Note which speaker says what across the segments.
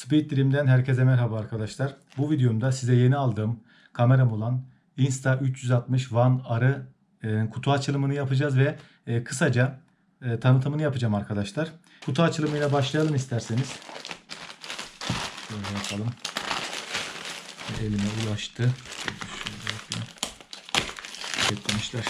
Speaker 1: Speed Dream'den herkese merhaba arkadaşlar. Bu videomda size yeni aldığım kameram olan Insta360 One Arı e, kutu açılımını yapacağız ve e, kısaca e, tanıtımını yapacağım arkadaşlar. Kutu açılımıyla başlayalım isterseniz. Şöyle yapalım. Elime ulaştı. Şöyle yapayım. Beklemişler.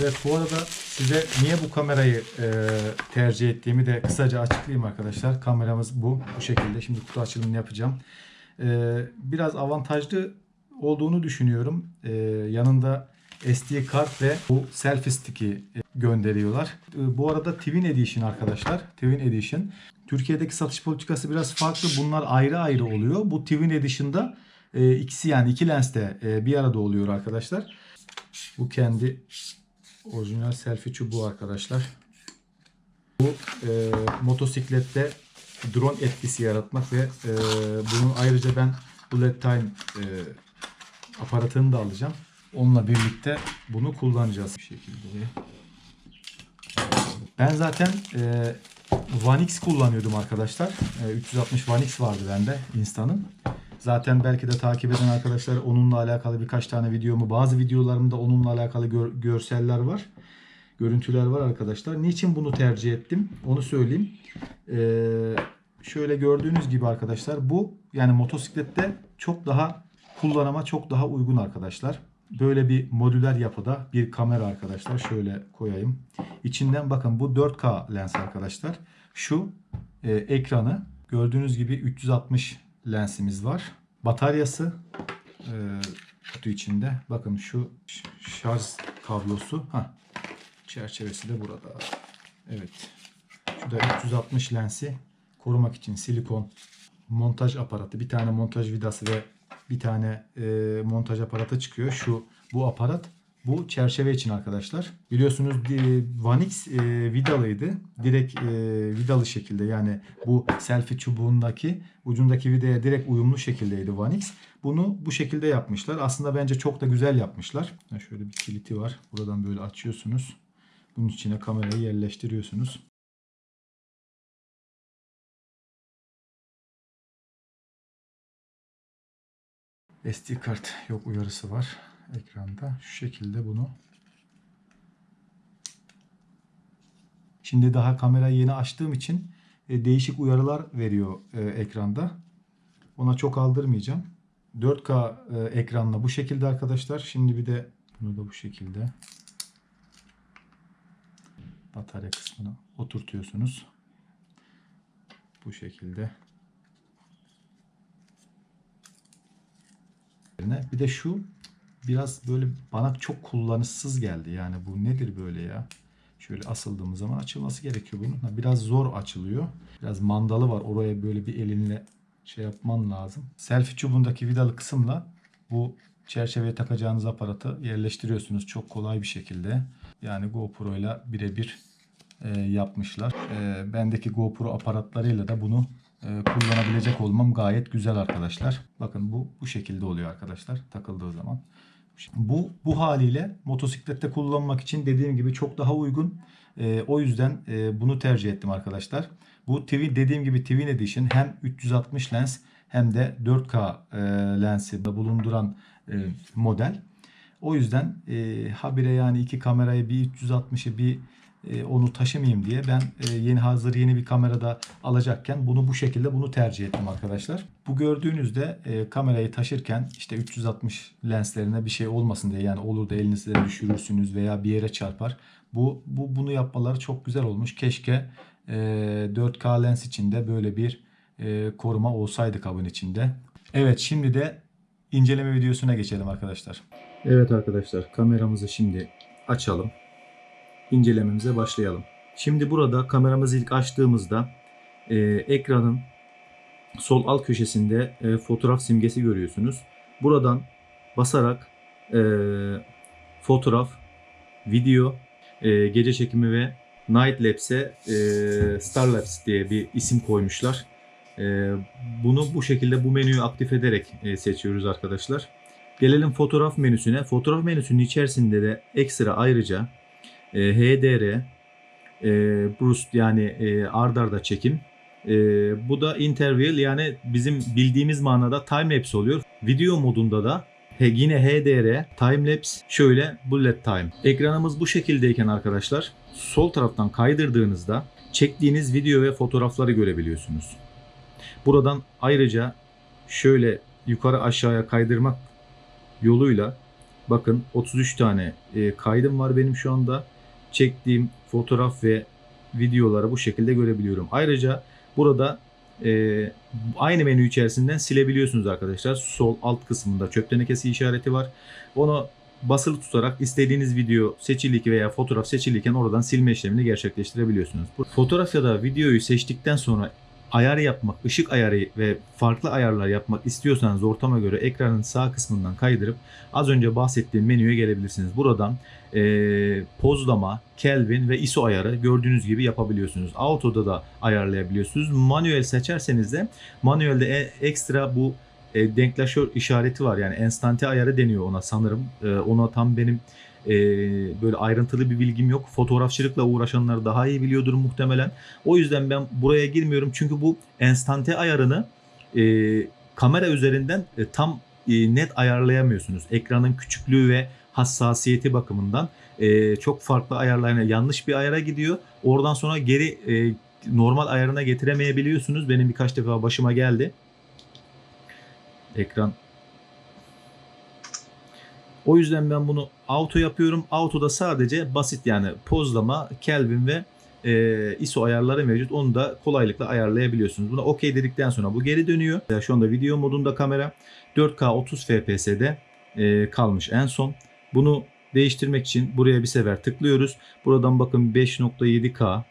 Speaker 1: Evet bu arada size niye bu kamerayı e, tercih ettiğimi de kısaca açıklayayım arkadaşlar. Kameramız bu. Bu şekilde. Şimdi kutu açılımını yapacağım. E, biraz avantajlı olduğunu düşünüyorum. E, yanında SD kart ve bu selfie stick'i e, gönderiyorlar. E, bu arada Twin Edition arkadaşlar. Twin Edition. Türkiye'deki satış politikası biraz farklı. Bunlar ayrı ayrı oluyor. Bu Twin Edition'da e, ikisi yani iki lenste e, bir arada oluyor arkadaşlar. Bu kendi Orijinal selfie çubuğu arkadaşlar. Bu e, motosiklette drone etkisi yaratmak ve e, bunun ayrıca ben bullet time e, aparatını da alacağım. Onunla birlikte bunu kullanacağız bir şekilde. Ben zaten e, One X kullanıyordum arkadaşlar. E, 360 One X vardı bende Insta'nın. Zaten belki de takip eden arkadaşlar onunla alakalı birkaç tane videomu, bazı videolarımda onunla alakalı gör- görseller var. Görüntüler var arkadaşlar. Niçin bunu tercih ettim? Onu söyleyeyim. Ee, şöyle gördüğünüz gibi arkadaşlar bu yani motosiklette çok daha kullanıma çok daha uygun arkadaşlar. Böyle bir modüler yapıda bir kamera arkadaşlar. Şöyle koyayım. İçinden bakın bu 4K lens arkadaşlar. Şu e, ekranı gördüğünüz gibi 360 lensimiz var. Bataryası e, kutu içinde. Bakın şu şarj kablosu. Ha, çerçevesi de burada. Evet. Şu da 360 lensi korumak için silikon montaj aparatı. Bir tane montaj vidası ve bir tane e, montaj aparatı çıkıyor. Şu bu aparat bu çerçeve için arkadaşlar. Biliyorsunuz e, One X e, vidalıydı. Direkt e, vidalı şekilde yani bu selfie çubuğundaki ucundaki vidaya direkt uyumlu şekildeydi One X. Bunu bu şekilde yapmışlar. Aslında bence çok da güzel yapmışlar. Ha, Şöyle bir kiliti var. Buradan böyle açıyorsunuz. Bunun içine kamerayı yerleştiriyorsunuz. SD kart yok uyarısı var ekranda. Şu şekilde bunu. Şimdi daha kamerayı yeni açtığım için e, değişik uyarılar veriyor e, ekranda. Ona çok aldırmayacağım. 4K e, ekranla bu şekilde arkadaşlar. Şimdi bir de bunu da bu şekilde batarya kısmına oturtuyorsunuz. Bu şekilde. Bir de şu biraz böyle bana çok kullanışsız geldi. Yani bu nedir böyle ya? Şöyle asıldığımız zaman açılması gerekiyor bunun. Biraz zor açılıyor. Biraz mandalı var. Oraya böyle bir elinle şey yapman lazım. Selfie çubuğundaki vidalı kısımla bu çerçeveye takacağınız aparatı yerleştiriyorsunuz çok kolay bir şekilde. Yani GoPro ile birebir e, yapmışlar. E, bendeki GoPro aparatlarıyla da bunu e, kullanabilecek olmam gayet güzel arkadaşlar. Bakın bu bu şekilde oluyor arkadaşlar takıldığı zaman. Bu bu haliyle motosiklette kullanmak için dediğim gibi çok daha uygun. E, o yüzden e, bunu tercih ettim arkadaşlar. Bu Twin dediğim gibi Twin Edition hem 360 lens hem de 4K e, lensi bulunduran e, model. O yüzden e, habire yani iki kamerayı bir 360'ı bir e, onu taşımayayım diye ben e, yeni hazır yeni bir kamerada alacakken bunu bu şekilde bunu tercih ettim arkadaşlar. Bu gördüğünüzde e, kamerayı taşırken işte 360 lenslerine bir şey olmasın diye yani olur da elinizde düşürürsünüz veya bir yere çarpar. Bu, bu bunu yapmaları çok güzel olmuş. Keşke e, 4K lens içinde böyle bir koruma olsaydı kabın içinde. Evet şimdi de inceleme videosuna geçelim arkadaşlar. Evet arkadaşlar kameramızı şimdi açalım incelememize başlayalım. Şimdi burada kameramızı ilk açtığımızda e, ekranın sol alt köşesinde e, fotoğraf simgesi görüyorsunuz. Buradan basarak e, fotoğraf, video, e, gece çekimi ve Night Lapse'e e, Star Lapse diye bir isim koymuşlar. E, bunu bu şekilde bu menüyü aktif ederek e, seçiyoruz arkadaşlar. Gelelim fotoğraf menüsüne. Fotoğraf menüsünün içerisinde de ekstra ayrıca e, HDR, e, Boost yani e, ard arda çekim. E, bu da interval yani bizim bildiğimiz manada time lapse oluyor. Video modunda da he, yine HDR, time lapse, şöyle bullet time. Ekranımız bu şekildeyken arkadaşlar sol taraftan kaydırdığınızda çektiğiniz video ve fotoğrafları görebiliyorsunuz. Buradan ayrıca şöyle yukarı aşağıya kaydırmak yoluyla bakın 33 tane e, kaydım var benim şu anda. Çektiğim fotoğraf ve videoları bu şekilde görebiliyorum. Ayrıca burada e, aynı menü içerisinden silebiliyorsunuz arkadaşlar. Sol alt kısmında çöp tenekesi işareti var. Onu basılı tutarak istediğiniz video seçiliyken veya fotoğraf seçiliyken oradan silme işlemini gerçekleştirebiliyorsunuz. Fotoğraf ya da videoyu seçtikten sonra ayar yapmak, ışık ayarı ve farklı ayarlar yapmak istiyorsanız ortama göre ekranın sağ kısmından kaydırıp az önce bahsettiğim menüye gelebilirsiniz. Buradan e, pozlama, Kelvin ve ISO ayarı gördüğünüz gibi yapabiliyorsunuz. Auto'da da ayarlayabiliyorsunuz. Manuel seçerseniz de manuelde e- ekstra bu e, denklaşör işareti var. Yani enstante ayarı deniyor ona sanırım. E, ona tam benim e, böyle ayrıntılı bir bilgim yok. Fotoğrafçılıkla uğraşanlar daha iyi biliyordur muhtemelen. O yüzden ben buraya girmiyorum. Çünkü bu enstante ayarını e, kamera üzerinden e, tam e, net ayarlayamıyorsunuz. Ekranın küçüklüğü ve hassasiyeti bakımından e, çok farklı ayarlarına yanlış bir ayara gidiyor. Oradan sonra geri e, normal ayarına getiremeyebiliyorsunuz. Benim birkaç defa başıma geldi. Ekran o yüzden ben bunu auto yapıyorum. Auto'da sadece basit yani pozlama, Kelvin ve e, ISO ayarları mevcut. Onu da kolaylıkla ayarlayabiliyorsunuz. Buna OK dedikten sonra bu geri dönüyor. Şu anda video modunda kamera 4K 30 FPS'de e, kalmış en son. Bunu değiştirmek için buraya bir sefer tıklıyoruz. Buradan bakın 5.7K,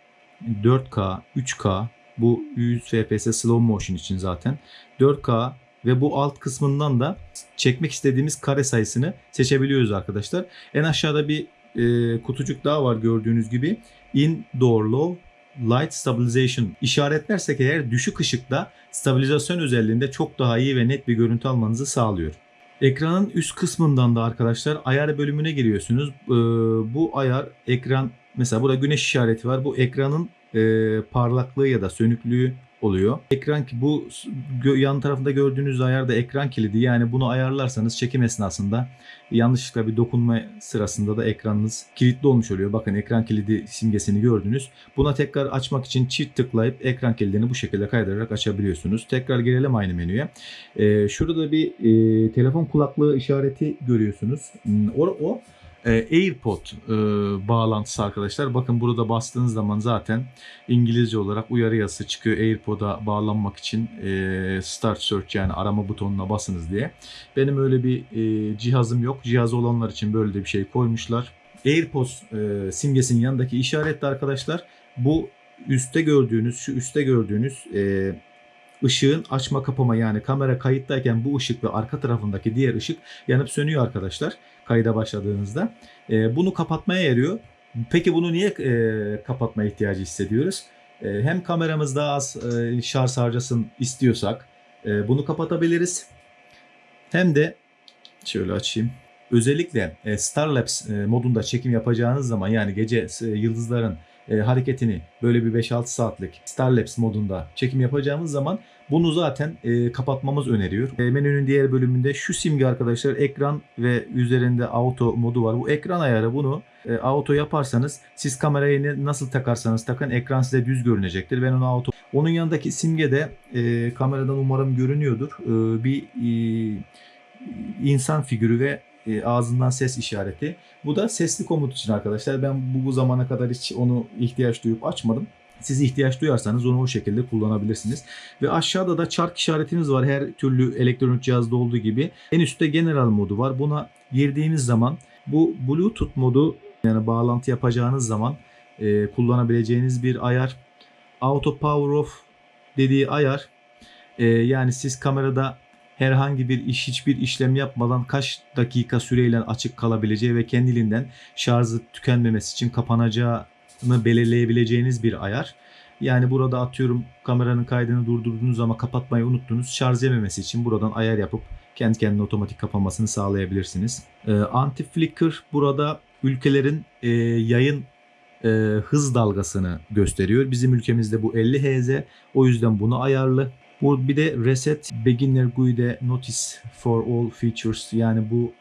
Speaker 1: 4K, 3K bu 100 FPS slow motion için zaten. 4K ve bu alt kısmından da çekmek istediğimiz kare sayısını seçebiliyoruz arkadaşlar. En aşağıda bir e, kutucuk daha var gördüğünüz gibi. Indoor Low Light Stabilization işaretlersek eğer düşük ışıkta stabilizasyon özelliğinde çok daha iyi ve net bir görüntü almanızı sağlıyor. Ekranın üst kısmından da arkadaşlar ayar bölümüne giriyorsunuz. Ee, bu ayar ekran mesela burada güneş işareti var. Bu ekranın e, parlaklığı ya da sönüklüğü oluyor. Ekran ki bu yan tarafında gördüğünüz ayar da ekran kilidi. Yani bunu ayarlarsanız çekim esnasında yanlışlıkla bir dokunma sırasında da ekranınız kilitli olmuş oluyor. Bakın ekran kilidi simgesini gördünüz. Buna tekrar açmak için çift tıklayıp ekran kilidini bu şekilde kaydırarak açabiliyorsunuz. Tekrar gelelim aynı menüye. Ee, şurada bir e, telefon kulaklığı işareti görüyorsunuz. Hmm, O, o e, AirPod e, bağlantısı arkadaşlar. Bakın burada bastığınız zaman zaten İngilizce olarak uyarı yazısı çıkıyor. AirPod'a bağlanmak için e, Start Search yani arama butonuna basınız diye. Benim öyle bir e, cihazım yok. Cihazı olanlar için böyle de bir şey koymuşlar. AirPods e, simgesinin yanındaki işaret de arkadaşlar bu üstte gördüğünüz şu üstte gördüğünüz e, ışığın açma kapama yani kamera kayıttayken bu ışık ve arka tarafındaki diğer ışık yanıp sönüyor arkadaşlar kayda başladığınızda. E, bunu kapatmaya yarıyor. Peki bunu niye e, kapatma ihtiyacı hissediyoruz? E, hem kameramız daha az e, şarj harcasın istiyorsak e, bunu kapatabiliriz. Hem de şöyle açayım. Özellikle e, Starlapse e, modunda çekim yapacağınız zaman yani gece e, yıldızların e, hareketini böyle bir 5-6 saatlik Starlapse modunda çekim yapacağımız zaman bunu zaten e, kapatmamız öneriyor. E, menünün diğer bölümünde şu simge arkadaşlar ekran ve üzerinde auto modu var. Bu ekran ayarı bunu e, auto yaparsanız siz kamerayı nasıl takarsanız takın ekran size düz görünecektir. Ben onu auto. Onun yanındaki simge de e, kameradan umarım görünüyordur. E, bir e, insan figürü ve e, ağzından ses işareti. Bu da sesli komut için arkadaşlar. Ben bu, bu zamana kadar hiç onu ihtiyaç duyup açmadım. Siz ihtiyaç duyarsanız onu o şekilde kullanabilirsiniz. Ve aşağıda da çark işaretimiz var. Her türlü elektronik cihazda olduğu gibi. En üstte general modu var. Buna girdiğimiz zaman bu Bluetooth modu yani bağlantı yapacağınız zaman e, kullanabileceğiniz bir ayar. Auto Power Off dediği ayar. E, yani siz kamerada herhangi bir iş hiçbir işlem yapmadan kaç dakika süreyle açık kalabileceği ve kendiliğinden şarjı tükenmemesi için kapanacağını belirleyebileceğiniz bir ayar. Yani burada atıyorum kameranın kaydını durdurdunuz ama kapatmayı unuttunuz. Şarj yememesi için buradan ayar yapıp kendi kendine otomatik kapanmasını sağlayabilirsiniz. Ee, Anti Flicker burada ülkelerin e, yayın e, hız dalgasını gösteriyor. Bizim ülkemizde bu 50 Hz. O yüzden bunu ayarlı. Bu bir de Reset Beginner Guide Notice for All Features. Yani bu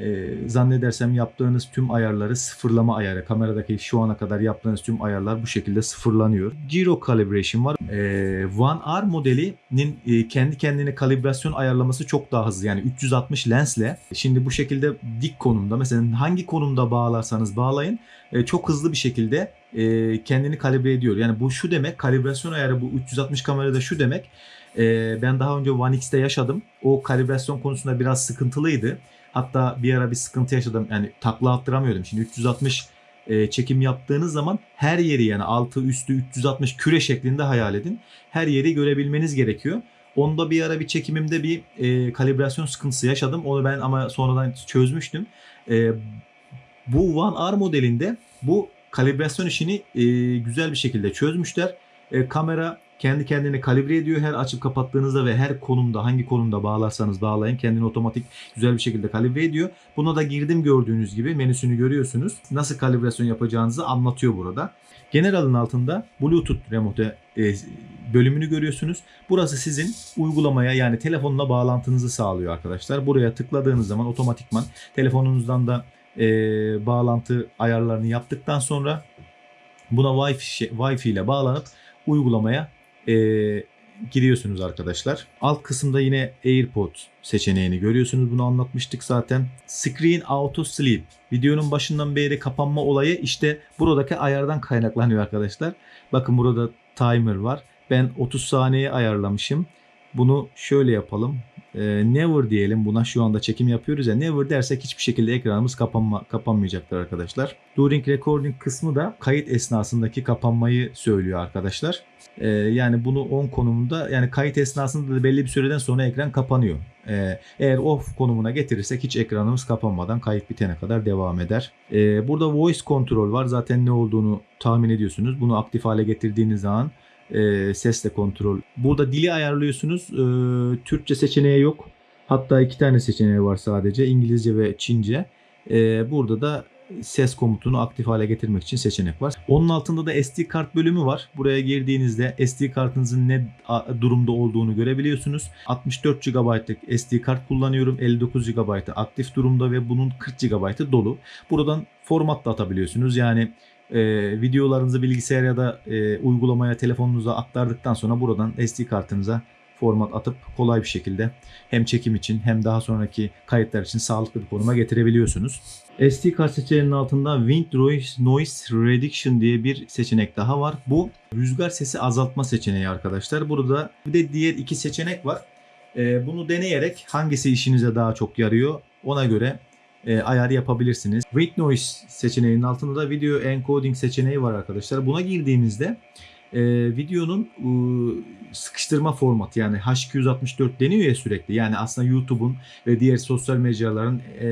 Speaker 1: e, zannedersem yaptığınız tüm ayarları sıfırlama ayarı. Kameradaki şu ana kadar yaptığınız tüm ayarlar bu şekilde sıfırlanıyor. Gyro Calibration var. E, One R modelinin e, kendi kendine kalibrasyon ayarlaması çok daha hızlı. Yani 360 lensle şimdi bu şekilde dik konumda mesela hangi konumda bağlarsanız bağlayın e, çok hızlı bir şekilde e, kendini kalibre ediyor. Yani bu şu demek kalibrasyon ayarı bu 360 kamerada şu demek. E, ben daha önce One X'te yaşadım. O kalibrasyon konusunda biraz sıkıntılıydı. Hatta bir ara bir sıkıntı yaşadım. Yani takla attıramıyordum. Şimdi 360 e, çekim yaptığınız zaman her yeri yani altı üstü 360 küre şeklinde hayal edin. Her yeri görebilmeniz gerekiyor. Onda bir ara bir çekimimde bir e, kalibrasyon sıkıntısı yaşadım. Onu ben ama sonradan çözmüştüm. E, bu One R modelinde bu kalibrasyon işini e, güzel bir şekilde çözmüşler. E, kamera kendi kendini kalibre ediyor. Her açıp kapattığınızda ve her konumda hangi konumda bağlarsanız bağlayın kendini otomatik güzel bir şekilde kalibre ediyor. Buna da girdim gördüğünüz gibi menüsünü görüyorsunuz. Nasıl kalibrasyon yapacağınızı anlatıyor burada. General'ın altında Bluetooth remote e, bölümünü görüyorsunuz. Burası sizin uygulamaya yani telefonla bağlantınızı sağlıyor arkadaşlar. Buraya tıkladığınız zaman otomatikman telefonunuzdan da e, bağlantı ayarlarını yaptıktan sonra buna Wi-Fi, Wi-Fi ile bağlanıp uygulamaya e, giriyorsunuz arkadaşlar. Alt kısımda yine AirPod seçeneğini görüyorsunuz. Bunu anlatmıştık zaten. Screen Auto Sleep. Videonun başından beri kapanma olayı işte buradaki ayardan kaynaklanıyor arkadaşlar. Bakın burada timer var. Ben 30 saniye ayarlamışım. Bunu şöyle yapalım. Ee, never diyelim buna şu anda çekim yapıyoruz ya never dersek hiçbir şekilde ekranımız kapanma, kapanmayacaktır arkadaşlar. During recording kısmı da kayıt esnasındaki kapanmayı söylüyor arkadaşlar. Ee, yani bunu on konumunda yani kayıt esnasında da belli bir süreden sonra ekran kapanıyor. Ee, eğer off konumuna getirirsek hiç ekranımız kapanmadan kayıt bitene kadar devam eder. Ee, burada voice control var zaten ne olduğunu tahmin ediyorsunuz. Bunu aktif hale getirdiğiniz zaman e, sesle kontrol. Burada dili ayarlıyorsunuz. E, Türkçe seçeneği yok. Hatta iki tane seçeneği var sadece. İngilizce ve Çince. E, burada da ses komutunu aktif hale getirmek için seçenek var. Onun altında da SD kart bölümü var. Buraya girdiğinizde SD kartınızın ne durumda olduğunu görebiliyorsunuz. 64 GB'lık SD kart kullanıyorum. 59 GB aktif durumda ve bunun 40 GB'ı dolu. Buradan format da atabiliyorsunuz. Yani e, videolarınızı bilgisayara ya da e, uygulamaya telefonunuza aktardıktan sonra buradan SD kartınıza format atıp kolay bir şekilde hem çekim için hem daha sonraki kayıtlar için sağlıklı bir konuma getirebiliyorsunuz. SD kart seçeneğinin altında Wind Noise, Reduction diye bir seçenek daha var. Bu rüzgar sesi azaltma seçeneği arkadaşlar. Burada bir de diğer iki seçenek var. E, bunu deneyerek hangisi işinize daha çok yarıyor ona göre e, ayar yapabilirsiniz. White Noise seçeneğinin altında da video encoding seçeneği var arkadaşlar. Buna girdiğinizde e, videonun e, sıkıştırma formatı yani H264 deniyor ya sürekli. Yani aslında YouTube'un ve diğer sosyal mecraların e,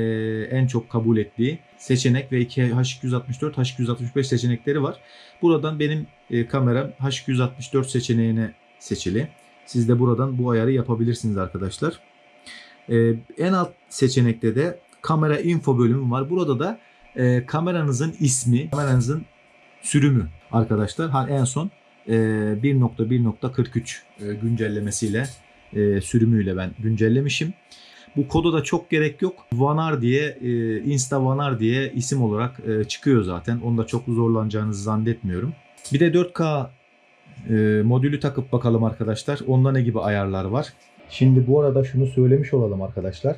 Speaker 1: en çok kabul ettiği seçenek ve iki H264, H265 seçenekleri var. Buradan benim e, kameram H264 seçeneğine seçili. Siz de buradan bu ayarı yapabilirsiniz arkadaşlar. E, en alt seçenekte de kamera info bölümü var. Burada da e, kameranızın ismi, kameranızın sürümü arkadaşlar. Ha, en son e, 1.1.43 e, güncellemesiyle e, sürümüyle ben güncellemişim. Bu koda da çok gerek yok. Vanar diye, e, Insta Vanar diye isim olarak e, çıkıyor zaten. Onda çok zorlanacağınızı zannetmiyorum. Bir de 4K e, modülü takıp bakalım arkadaşlar. Onda ne gibi ayarlar var? Şimdi bu arada şunu söylemiş olalım arkadaşlar.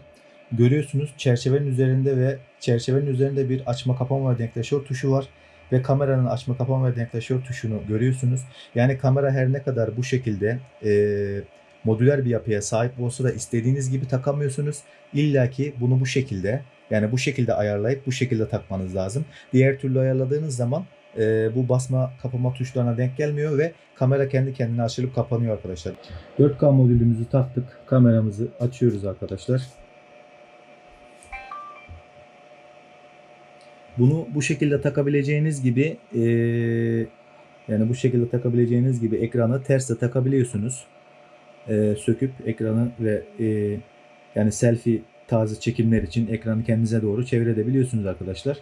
Speaker 1: Görüyorsunuz çerçevenin üzerinde ve çerçevenin üzerinde bir açma kapama ve denkleşör tuşu var. Ve kameranın açma kapama ve denkleşör tuşunu görüyorsunuz. Yani kamera her ne kadar bu şekilde e, modüler bir yapıya sahip olsa da istediğiniz gibi takamıyorsunuz. İlla ki bunu bu şekilde yani bu şekilde ayarlayıp bu şekilde takmanız lazım. Diğer türlü ayarladığınız zaman e, bu basma kapama tuşlarına denk gelmiyor ve kamera kendi kendine açılıp kapanıyor arkadaşlar. 4K modülümüzü taktık. Kameramızı açıyoruz arkadaşlar. Bunu bu şekilde takabileceğiniz gibi e, yani bu şekilde takabileceğiniz gibi ekranı ters takabiliyorsunuz. E, söküp ekranı ve e, yani selfie tarzı çekimler için ekranı kendinize doğru çevirebiliyorsunuz arkadaşlar.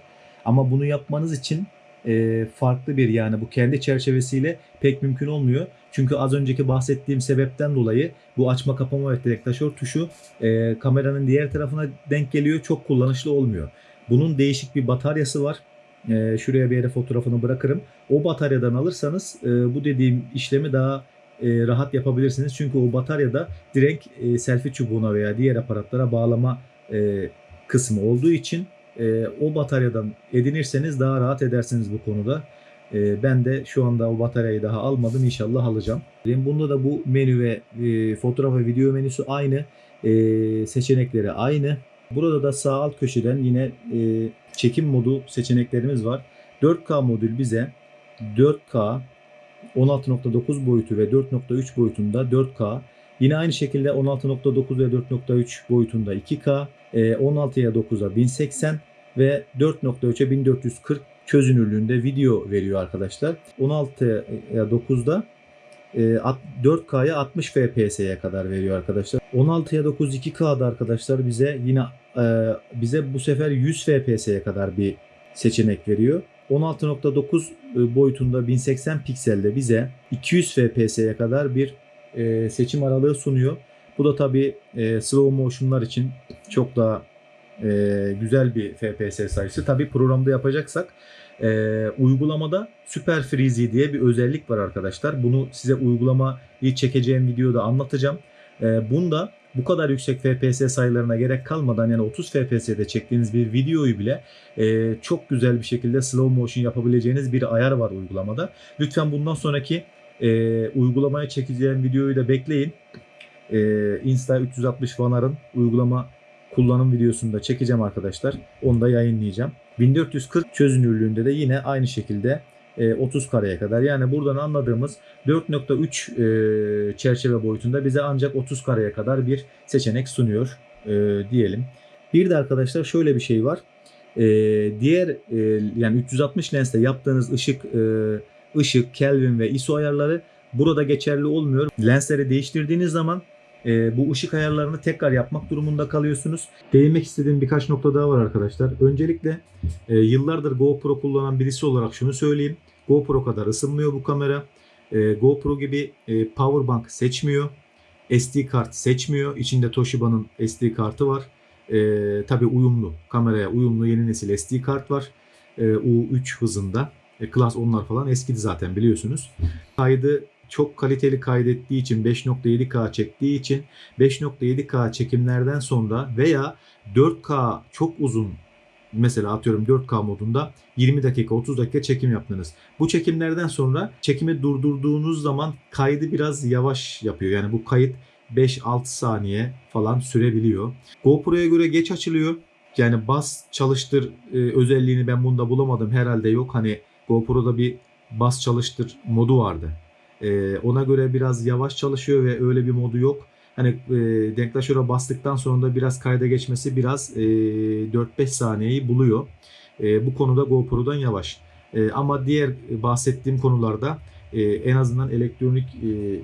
Speaker 1: Ama bunu yapmanız için
Speaker 2: e, farklı bir yani bu kendi çerçevesiyle pek mümkün olmuyor. Çünkü az önceki bahsettiğim sebepten dolayı bu açma kapama ve direktaşör tuşu e, kameranın diğer tarafına denk geliyor. Çok kullanışlı olmuyor. Bunun değişik bir bataryası var. E, şuraya bir yere fotoğrafını bırakırım. O bataryadan alırsanız e, bu dediğim işlemi daha e, rahat yapabilirsiniz. Çünkü o bataryada direkt e, selfie çubuğuna veya diğer aparatlara bağlama e, kısmı olduğu için e, o bataryadan edinirseniz daha rahat edersiniz bu konuda. E, ben de şu anda o bataryayı daha almadım. İnşallah alacağım. Bunda da bu menü ve e, fotoğraf ve video menüsü aynı. E, seçenekleri aynı. Burada da sağ alt köşeden yine e, çekim modu seçeneklerimiz var. 4K modül bize 4K 16.9 boyutu ve 4.3 boyutunda 4K. Yine aynı şekilde 16.9 ve 4.3 boyutunda 2K, e, 16'ya 9'a 1080 ve 4.3'e 1440 çözünürlüğünde video veriyor arkadaşlar. 16'ya 9'da e, at- 4K'ya 60 FPS'ye kadar veriyor arkadaşlar. 16'ya 9 2K'da arkadaşlar bize yine e, bize bu sefer 100 FPS'ye kadar bir seçenek veriyor. 16.9 e, boyutunda 1080 pikselde bize 200 FPS'ye kadar bir e, seçim aralığı sunuyor. Bu da tabi slow motion'lar için çok daha e, güzel bir FPS sayısı. Tabi programda yapacaksak e, uygulamada Super Freezy diye bir özellik var arkadaşlar. Bunu size uygulamayı çekeceğim videoda anlatacağım. E, bunda bu kadar yüksek FPS sayılarına gerek kalmadan yani 30 FPS'de çektiğiniz bir videoyu bile e, çok güzel bir şekilde slow motion yapabileceğiniz bir ayar var uygulamada. Lütfen bundan sonraki e, uygulamaya çekeceğim videoyu da bekleyin. E, Insta 360 Vanar'ın uygulama kullanım videosunu da çekeceğim arkadaşlar. Onu da yayınlayacağım. 1440 çözünürlüğünde de yine aynı şekilde e, 30 kareye kadar. Yani buradan anladığımız 4.3 e, çerçeve boyutunda bize ancak 30 kareye kadar bir seçenek sunuyor e, diyelim. Bir de arkadaşlar şöyle bir şey var. E, diğer e, yani 360 lensle yaptığınız ışık e, ışık, Kelvin ve ISO ayarları burada geçerli olmuyor. Lensleri değiştirdiğiniz zaman e, bu ışık ayarlarını tekrar yapmak durumunda kalıyorsunuz. Değinmek istediğim birkaç nokta daha var arkadaşlar. Öncelikle e, yıllardır GoPro kullanan birisi olarak şunu söyleyeyim. GoPro kadar ısınmıyor bu kamera. E, GoPro gibi e, powerbank seçmiyor. SD kart seçmiyor. İçinde Toshiba'nın SD kartı var. E, Tabi uyumlu. Kameraya uyumlu yeni nesil SD kart var. E, U3 hızında. E, Class 10'lar falan eskidi zaten biliyorsunuz. Kaydı çok kaliteli kaydettiği için 5.7K çektiği için 5.7K çekimlerden sonra veya 4K çok uzun mesela atıyorum 4K modunda 20 dakika 30 dakika çekim yaptınız. Bu çekimlerden sonra çekimi durdurduğunuz zaman kaydı biraz yavaş yapıyor. Yani bu kayıt 5-6 saniye falan sürebiliyor. GoPro'ya göre geç açılıyor. Yani bas çalıştır e, özelliğini ben bunda bulamadım. Herhalde yok. Hani GoPro'da bir bas çalıştır modu vardı. E, ona göre biraz yavaş çalışıyor ve öyle bir modu yok. Hani e, denklaşöre bastıktan sonra da biraz kayda geçmesi biraz e, 4-5 saniyeyi buluyor. E, bu konuda GoPro'dan yavaş. E, ama diğer bahsettiğim konularda e, en azından elektronik e,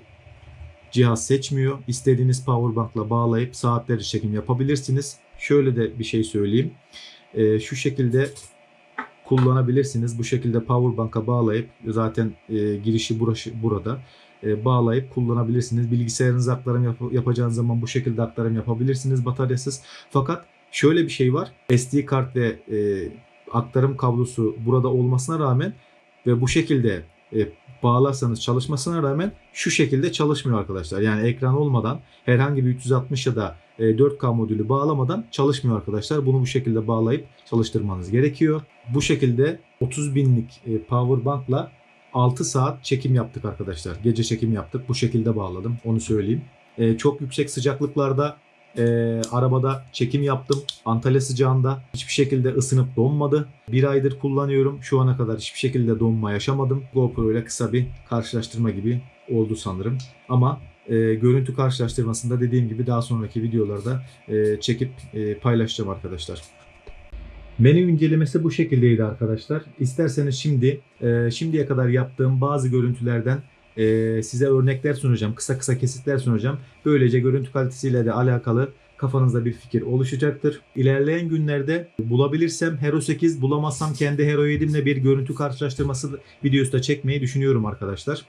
Speaker 2: cihaz seçmiyor. İstediğiniz powerbankla bağlayıp saatlerce çekim yapabilirsiniz. Şöyle de bir şey söyleyeyim. E, şu şekilde kullanabilirsiniz. Bu şekilde powerbank'a bağlayıp zaten e, girişi burası, burada e, bağlayıp kullanabilirsiniz. Bilgisayarınıza aktarım yap- yapacağınız zaman bu şekilde aktarım yapabilirsiniz bataryasız. Fakat şöyle bir şey var. SD kart ve e, aktarım kablosu burada olmasına rağmen ve bu şekilde e, bağlarsanız çalışmasına rağmen şu şekilde çalışmıyor arkadaşlar. Yani ekran olmadan herhangi bir 360 ya da e, 4K modülü bağlamadan çalışmıyor arkadaşlar. Bunu bu şekilde bağlayıp çalıştırmanız gerekiyor. Bu şekilde 30 binlik e, power bankla 6 saat çekim yaptık arkadaşlar. Gece çekim yaptık. Bu şekilde bağladım. Onu söyleyeyim. E, çok yüksek sıcaklıklarda e, arabada çekim yaptım. Antalya sıcağında hiçbir şekilde ısınıp donmadı. Bir aydır kullanıyorum. Şu ana kadar hiçbir şekilde donma yaşamadım. GoPro ile kısa bir karşılaştırma gibi oldu sanırım. Ama e, görüntü karşılaştırmasında dediğim gibi daha sonraki videolarda e, çekip e, paylaşacağım arkadaşlar. Menü incelemesi bu şekildeydi arkadaşlar. İsterseniz şimdi e, şimdiye kadar yaptığım bazı görüntülerden e, size örnekler sunacağım. Kısa kısa kesitler sunacağım. Böylece görüntü kalitesiyle de alakalı kafanızda bir fikir oluşacaktır. İlerleyen günlerde bulabilirsem Hero 8 bulamazsam kendi Hero 7'imle bir görüntü karşılaştırması videosu da çekmeyi düşünüyorum arkadaşlar.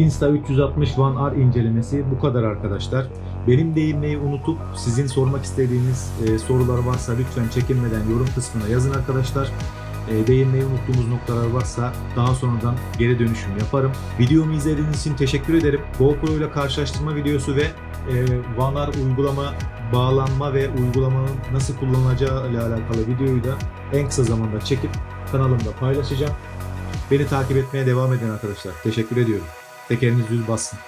Speaker 2: Insta 360 One R incelemesi bu kadar arkadaşlar. Benim değinmeyi unutup sizin sormak istediğiniz e, sorular varsa lütfen çekinmeden yorum kısmına yazın arkadaşlar. E, değinmeyi unuttuğumuz noktalar varsa daha sonradan geri dönüşüm yaparım. Videomu izlediğiniz için teşekkür ederim. GoPro ile karşılaştırma videosu ve e, One R uygulama bağlanma ve uygulamanın nasıl kullanılacağı ile alakalı videoyu da en kısa zamanda çekip kanalımda paylaşacağım. Beni takip etmeye devam edin arkadaşlar. Teşekkür ediyorum. Tekeriniz düz bassın.